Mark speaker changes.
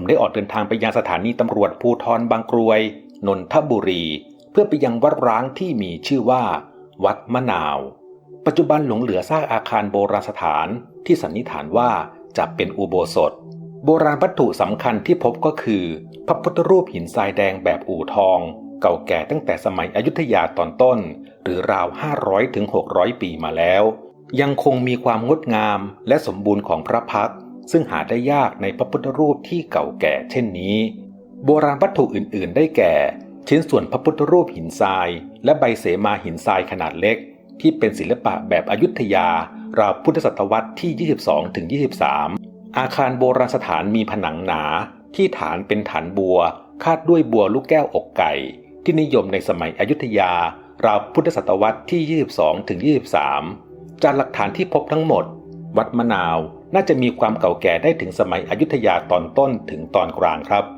Speaker 1: ผมได้ออกเดินทางไปยังสถานีตำรวจภูทรบางกรวย นนทบุรี เพื่อไปยังวัดร้างที่มีชื่อว่า วัดมะนาว ปัจจุบันหลงเหลือซากอาคารโบราณสถานที่สันนิษฐานว่าจะเป็นอุโบสถ โบราณวัตถุสำคัญที่พบก็คือ พระพุทธรูปหินทรายแดงแบบอู่ทอง เก่าแก่ตั้งแต่สมัยอยุธยาตอนต้น หรือราว 500ถึง600 ปีมาแล้ว ยังคงมีความงดงามและสมบูรณ์ของพระพักตร์ ซึ่งหาได้ยากในพระพุทธรูปที่เก่าแก่เช่นนี้ โบราณวัตถุอื่น ๆ ได้แก่ ชิ้นส่วนพระพุทธรูปหินทราย และใบเสมาหินทรายขนาดเล็ก ที่เป็นศิลปะแบบอยุธยาราวพุทธศตวรรษที่ 22ถึง23อาคารโบราณสถานมีผนังหนา ที่ฐานเป็นฐานบัว คาดด้วยบัวลูกแก้วอกไก่ ที่นิยมในสมัยอยุธยาราวพุทธศตวรรษที่ 22ถึง23จากหลักฐานที่พบทั้งหมด วัดมะนาว น่าจะมีความเก่าแก่ได้ถึงสมัยอยุธยาตอนต้นถึงตอนกลางครับ